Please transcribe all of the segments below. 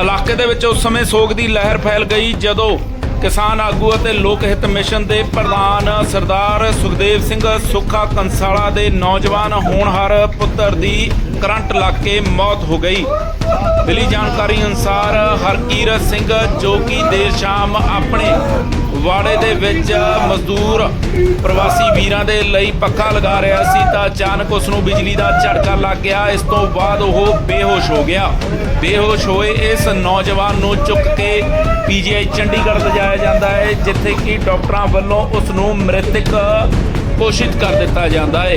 ਇਲਾਕੇ ਦੇ ਵਿੱਚ ਉਸ ਸਮੇਂ ਸੋਗ ਦੀ ਲਹਿਰ ਫੈਲ ਗਈ ਜਦੋਂ ਕਿਸਾਨ ਆਗੂ ਅਤੇ ਲੋਕ ਹਿੱਤ ਮਿਸ਼ਨ ਦੇ ਪ੍ਰਧਾਨ ਸਰਦਾਰ ਸੁਖਦੇਵ ਸਿੰਘ ਸੁੱਖਾ ਕੰਸਾਲਾ ਦੇ ਨੌਜਵਾਨ ਹੋਣਹਾਰ ਪੁੱਤਰ ਦੀ ਕਰੰਟ ਲੱਗ ਕੇ ਮੌਤ ਹੋ ਗਈ। ਮਿਲੀ ਜਾਣਕਾਰੀ ਅਨੁਸਾਰ ਹਰਕੀਰਤ ਸਿੰਘ, ਜੋ ਕਿ ਦੇਰ ਸ਼ਾਮ ਆਪਣੇ ਵਾੜੇ ਦੇ ਵਿੱਚ ਮਜ਼ਦੂਰ ਪ੍ਰਵਾਸੀ ਵੀਰਾਂ ਦੇ ਲਈ ਪੱਖਾ ਲਗਾ ਰਿਹਾ ਸੀ, ਤਾਂ ਅਚਾਨਕ ਉਸ ਨੂੰ ਬਿਜਲੀ ਦਾ ਝਟਕਾ ਲੱਗ ਗਿਆ। ਇਸ ਤੋਂ ਬਾਅਦ ਉਹ ਬੇਹੋਸ਼ ਹੋ ਗਿਆ। ਬੇਹੋਸ਼ ਹੋਏ ਇਸ ਨੌਜਵਾਨ ਨੂੰ ਚੁੱਕ ਕੇ ਪੀਜੀਆਈ ਚੰਡੀਗੜ੍ਹ ਲਿਜਾਇਆ ਜਾਂਦਾ ਹੈ, ਜਿੱਥੇ ਕਿ ਡਾਕਟਰਾਂ ਵੱਲੋਂ ਉਸ ਨੂੰ ਮ੍ਰਿਤਕ ਘੋਸ਼ਿਤ ਕਰ ਦਿੱਤਾ ਜਾਂਦਾ ਹੈ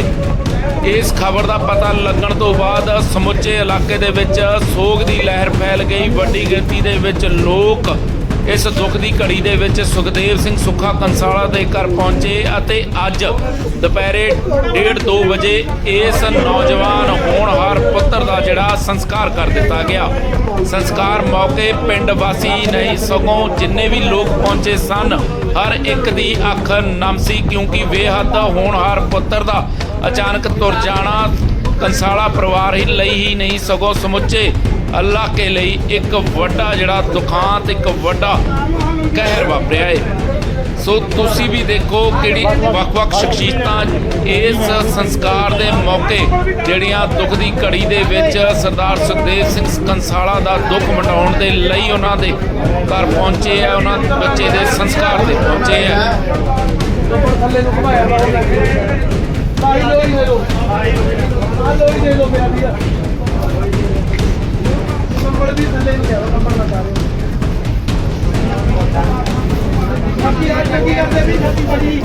ਇਸ ਖਬਰ ਦਾ ਪਤਾ ਲੱਗਣ ਤੋਂ ਬਾਅਦ ਸਮੁੱਚੇ ਇਲਾਕੇ ਦੇ ਵਿੱਚ ਸੋਗ ਦੀ ਲਹਿਰ ਫੈਲ ਗਈ। ਵੱਡੀ ਗਿਣਤੀ ਦੇ ਵਿੱਚ ਲੋਕ ਇਸ ਦੁੱਖ ਦੀ ਘੜੀ ਦੇ ਵਿੱਚ ਸੁਖਦੇਵ ਸਿੰਘ ਸੁੱਖਾ ਕੰਸਾਲਾ ਦੇ ਘਰ ਪਹੁੰਚੇ ਅਤੇ ਅੱਜ ਦੁਪਹਿਰੇ 1:30 ਵਜੇ ਇਸ ਨੌਜਵਾਨ ਹੋਣਹਾਰ ਪੁੱਤਰ ਦਾ ਜਿਹੜਾ ਸੰਸਕਾਰ ਕਰ ਦਿੱਤਾ ਗਿਆ। ਸੰਸਕਾਰ ਮੌਕੇ ਪਿੰਡ ਵਾਸੀ ਨਹੀਂ, ਸਗੋਂ ਜਿੰਨੇ ਵੀ ਲੋਕ ਪਹੁੰਚੇ ਸਨ, ਹਰ ਇੱਕ ਦੀ ਅੱਖ ਨਮ ਸੀ, ਕਿਉਂਕਿ ਬੇਹੱਦ ਹੋਣਹਾਰ ਪੁੱਤਰ ਦਾ ਅਚਾਨਕ ਤੁਰ ਜਾਣਾ ਕੰਸਾਲਾ ਪਰਿਵਾਰ ਹੀ ਲਈ ਹੀ ਨਹੀਂ, ਸਗੋਂ ਸਮੁੱਚੇ ਇਲਾਕੇ ਲਈ ਇੱਕ ਵੱਡਾ ਜਿਹੜਾ ਦੁਖਾਂਤ ਇੱਕ ਵੱਡਾ ਕਹਿਰ ਵਾਪਰਿਆ ਹੈ ਸੋ ਤੁਸੀਂ ਵੀ ਦੇਖੋ ਕਿਹੜੀ ਵੱਖ-ਵੱਖ ਸ਼ਖਸੀਅਤਾਂ ਇਸ ਸੰਸਕਾਰ ਦੇ ਮੌਕੇ ਜਿਹੜੀਆਂ ਦੁੱਖ ਦੀ ਘੜੀ ਦੇ ਵਿੱਚ ਸਰਦਾਰ ਸੁਖਦੇਵ ਸਿੰਘ ਕੰਸਾਲਾ ਦਾ ਦੁੱਖ ਮਟਾਉਣ ਦੇ ਲਈ ਉਹਨਾਂ ਦੇ ਘਰ ਪਹੁੰਚੇ ਆ, ਉਹਨਾਂ ਬੱਚੇ ਦੇ ਸੰਸਕਾਰ 'ਤੇ ਪਹੁੰਚੇ ਆ। ਥੱਲੇ ਨੂੰ ਘੁਮਾਇਆ ਵਾ ਉਹਨੇ ਸਾਈ ਲੋਈ ਦੇ ਲੋ। ਆ ਲੋਈ ਦੇ ਲੋ ਪਿਆ ਨੰਬਰ ਵੀ ਥੱਲੇ ਨਹੀਂ ਆ, ਨੰਬਰ ਲਗਾ ਰਹੇ ਬਾਕੀ ਆ ਚੱਕੀ ਕਰਦੇ ਵੀ ਛੱਤੀ ਬੜੀ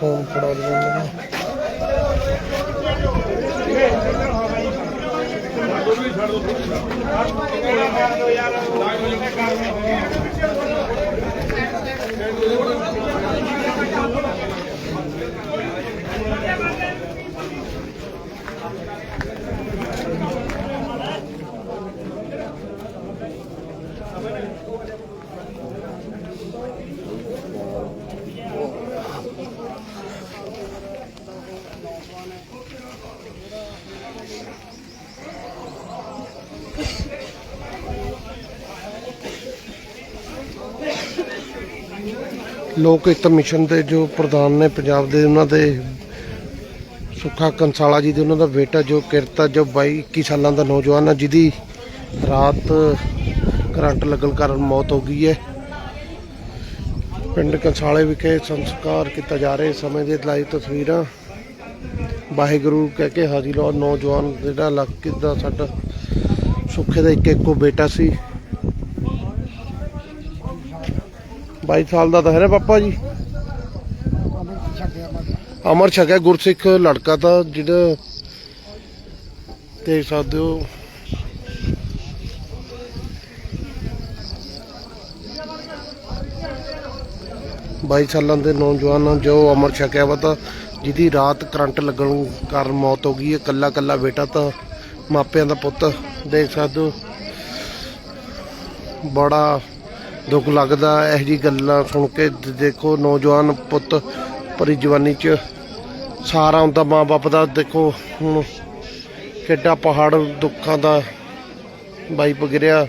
ਫੋਨ ਫੜਾ మాట్లాడుతున్నాం ਲੋਕ ਹਿੱਤ ਮਿਸ਼ਨ ਦੇ ਜੋ ਪ੍ਰਧਾਨ ਨੇ ਪੰਜਾਬ ਦੇ ਉਹਨਾਂ ਦੇ ਸੁੱਖਾ ਕੰਸਾਲਾ ਜੀ ਦੇ ਉਹਨਾਂ ਦਾ ਬੇਟਾ ਜੋ ਕਿਰਤਾ ਜੋ 22 21 ਸਾਲਾਂ ਦਾ ਨੌਜਵਾਨ ਹੈ ਜਿਹਦੀ ਰਾਤ ਕਰੰਟ ਲੱਗਣ ਕਾਰਨ ਮੌਤ ਹੋ ਗਈ ਹੈ। ਪਿੰਡ ਕੰਸਾਲੇ ਵਿਖੇ ਸੰਸਕਾਰ ਕੀਤਾ ਜਾ ਰਿਹਾ ਸਮੇਂ ਦੇ ਲਾਈਵ ਤਸਵੀਰਾਂ ਵਾਹਿਗੁਰੂ ਕਹਿ ਕੇ ਹਾਜ਼ਰ ਹੋ ਨੌਜਵਾਨ ਜਿਹੜਾ ਇਲਾਕੇ ਦਾ ਸਾਡਾ ਸੁੱਖੇ ਦਾ ਇੱਕ ਇੱਕੋ ਬੇਟਾ ਸੀ। 22 ਸਾਲ ਦਾ ਤਾਂ ਹੈ ਨਾ ਪਾਪਾ ਜੀ। ਅਮਰ ਛਕਿਆ ਗੁਰਸਿੱਖ ਲੜਕਾ ਤਾਂ ਜਿਹੜਾ ਦੇਖ ਸਕਦੇ ਹੋ। ਬਾਈ ਸਾਲਾਂ ਦੇ ਨੌਜਵਾਨ ਜੋ ਅਮਰ ਛਕਿਆ ਵਾ ਤਾਂ ਜਿਹਦੀ ਰਾਤ ਕਰੰਟ ਲੱਗਣ ਕਾਰਨ ਮੌਤ ਹੋ ਗਈ ਹੈ। ਕੱਲਾ ਕੱਲਾ ਬੇਟਾ ਤਾਂ ਮਾਪਿਆਂ ਦਾ ਪੁੱਤ ਦੇਖ ਸਕਦੇ ਹੋ। ਬੜਾ ਦੁੱਖ ਲੱਗਦਾ ਇਹ ਜੀ ਗੱਲਾਂ ਸੁਣ ਕੇ ਦੇਖੋ ਨੌਜਵਾਨ ਪੁੱਤ ਭਰੀ ਜਵਾਨੀ ਚ ਸਾਰਾ ਹੁੰਦਾ, ਮਾਂ-ਬਾਪ ਦਾ, ਦੇਖੋ ਹੁਣ ਕਿੱਡਾ ਪਹਾੜ, ਦੁੱਖਾਂ ਦਾ ਬਾਈ ਪਗਿਰਿਆ।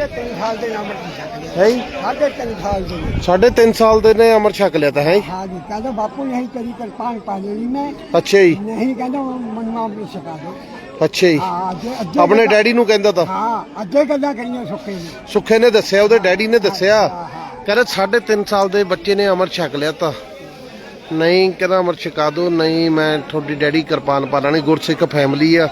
ਸਾਢੇ ਤਿੰਨ ਸਾਲ ਦੇ ਨੰਬਰ ਦੀ ਛੱਕ ਲਿਆ ਹੈ ਜੀ ਸਾਢੇ ਤਿੰਨ ਸਾਲ ਦੇ ਨੇ। ਸਾਢੇ ਤਿੰਨ ਸਾਲ ਦੇ ਨੇ ਅਮਰ ਛਕ ਲਿਆ ਤਾਂ ਹੈ ਜੀ? हाँ जी कहते बापू यही करी कर पान पा लेनी मैं ਅੱਛਾ ਜੀ नहीं कहते मनवा भी सिखा दो ਅੱਛਾ ਜੀ हाँ अज्जे अज्जे ਆਪਣੇ गल्लां- ਡੈਡੀ ਨੂੰ ਕਹਿੰਦਾ ਤਾਂ हाँ अज्जे गल्ला करियां सुखे ने ਸੁੱਖੇ ਨੇ ਦੱਸਿਆ ਉਹਦੇ ਡੈਡੀ ਨੇ ਦੱਸਿਆ हाँ हाँ ਕਹਿੰਦਾ ਸਾਢੇ ਤਿੰਨ ਸਾਲ ਦੇ ਬੱਚੇ ਨੇ ਅਮਰ ਛਕ ਲਿਆ ਤਾਂ ਨਹੀਂ ਕਹਿੰਦਾ ਅਮਰ ਛਕਾ ਦੋ ਨਹੀਂ ਮੈਂ ਤੁਹਾਡੀ ਡੈਡੀ ਕਿਰਪਾਨ ਪਾ ਲੈਣੀ ਗੁਰਸਿੱਖ ਫੈਮਿਲੀ ਆ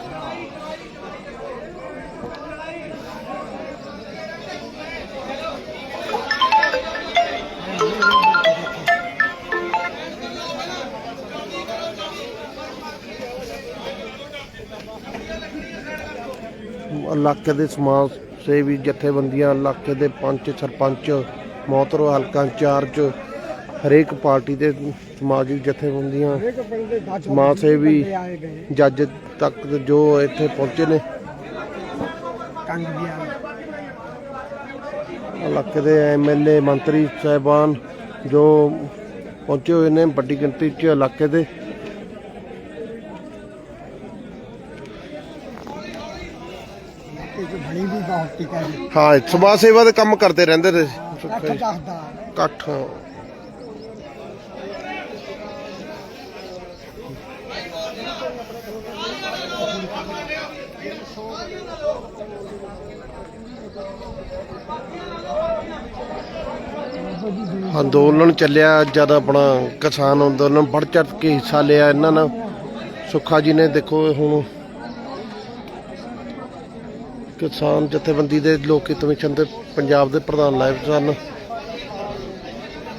ਇਲਾਕੇ ਦੇ ਸਮਾਜ ਸੇਵੀ ਜਥੇਬੰਦੀਆਂ, ਇਲਾਕੇ ਦੇ ਪੰਚ ਸਰਪੰਚ ਮੋਹਤਰੋ ਹਲਕਾ ਇੰਚਾਰਜ, ਹਰੇਕ ਪਾਰਟੀ ਦੇ ਸਮਾਜਿਕ ਜਥੇਬੰਦੀਆਂ, ਸਮਾਜ ਸੇਵੀ ਜੱਜ ਤੱਕ ਜੋ ਇੱਥੇ ਪਹੁੰਚੇ ਨੇ। ਇਲਾਕੇ ਦੇ ਐਮਐਲਏ ਮੰਤਰੀ ਸਾਹਿਬਾਨ ਜੋ ਪਹੁੰਚੇ ਹੋਏ ਨੇ ਵੱਡੀ ਗਿਣਤੀ 'ਚ ਇਲਾਕੇ ਦੇ ਬਣੀ ਜੀ। ਹਾਂ ਸਮਾਜ ਸੇਵਾ ਦੇ ਕੰਮ ਕਰਦੇ ਰਹਿੰਦੇ ਨੇ। ਦੱਸਦਾ। ਇਕੱਠ ਅੰਦੋਲਨ ਚੱਲਿਆ ਜਦ ਆਪਣਾ ਕਿਸਾਨ ਅੰਦੋਲਨ ਵੱਧ ਚੜ੍ਹ ਕੇ ਹਿੱਸਾ ਲਿਆ ਇਹਨਾਂ ਨੇ ਸੁੱਖਾ ਜੀ ਨੇ ਦੇਖੋ ਹੁਣ ਕਿਸਾਨ ਜਥੇਬੰਦੀ ਦੇ ਲੋਕ ਹਿੱਤ ਕਮਿਸ਼ਨ ਦੇ ਪੰਜਾਬ ਦੇ ਪ੍ਰਧਾਨ ਲਾਇਬ ਸਨ।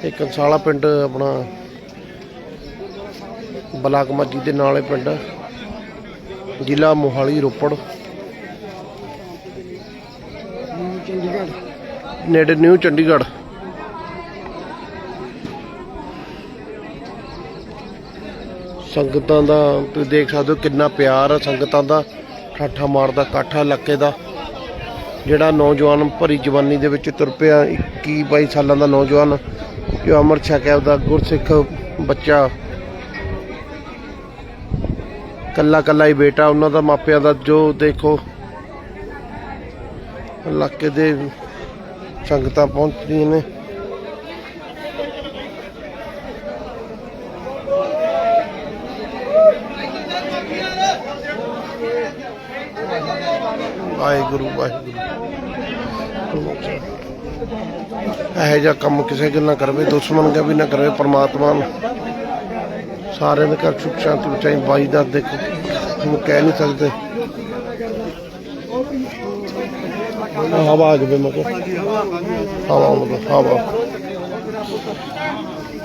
ਇਹ ਕੰਸਾਲਾ ਪਿੰਡ ਆਪਣਾ ਬਲਾਕ ਮੱਜੀ ਦੇ ਨਾਲੇ ਪਿੰਡ ਜ਼ਿਲ੍ਹਾ ਮੋਹਾਲੀ ਰੋਪੜ। ਨੇੜੇ ਨਿਊ ਚੰਡੀਗੜ੍ਹ। ਸੰਗਤਾਂ ਦਾ ਤੁਸੀਂ ਦੇਖ ਸਕਦੇ ਹੋ ਕਿੰਨਾ ਪਿਆਰ ਹੈ ਸੰਗਤਾਂ ਦਾ। ਠਾਠਾ ਮਾਰਦਾ, ਕਾਠਾ ਇਲਾਕੇ ਦਾ। ਜਿਹੜਾ ਨੌਜਵਾਨ ਭਰੀ ਜਵਾਨੀ ਦੇ ਵਿੱਚ ਤੁਰ ਪਿਆ 21 22 ਸਾਲਾਂ ਦਾ ਨੌਜਵਾਨ ਜੋ ਅਮਰ ਛਕਿਆ ਉਹਦਾ ਗੁਰਸਿੱਖ ਬੱਚਾ। ਕੱਲਾ ਕੱਲਾ ਹੀ ਬੇਟਾ, ਉਹਨਾਂ ਦਾ ਮਾਪਿਆਂ ਦਾ ਜੋ ਦੇਖੋ, ਇਲਾਕੇ ਦੇ ਸੰਗਤਾਂ ਪਹੁੰਚਦੀਆਂ ਨੇ। ਵਾਹਿਗੁਰੂ ਵਾਹਿਗੁਰੂ। ਇਹੋ ਜਿਹਾ ਕੰਮ ਕਿਸੇ ਗੱਲ ਨਾ ਕਰਵੇ ਦੁਸ਼ਮਣ ਦਾ ਵੀ ਨਾ ਕਰਵੇ ਪਰਮਾਤਮਾ ਸਾਰਿਆਂ ਦੇ ਘਰ ਸੁਖ ਸ਼ਾਂਤੀ ਬਚਾਈ, ਬਾਈ ਦਾ ਦੇਖੋ, ਹੁਣ ਕਹਿ ਨਹੀਂ ਸਕਦੇ। ਹਵਾ ਆ ਜਾਵੇ ਮੈਂ ਕਿਹਾ ਹਵਾ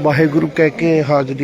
ਵਾਹਿਗੁਰੂ ਕਹਿ ਕੇ ਹਾਜ਼ਰੀ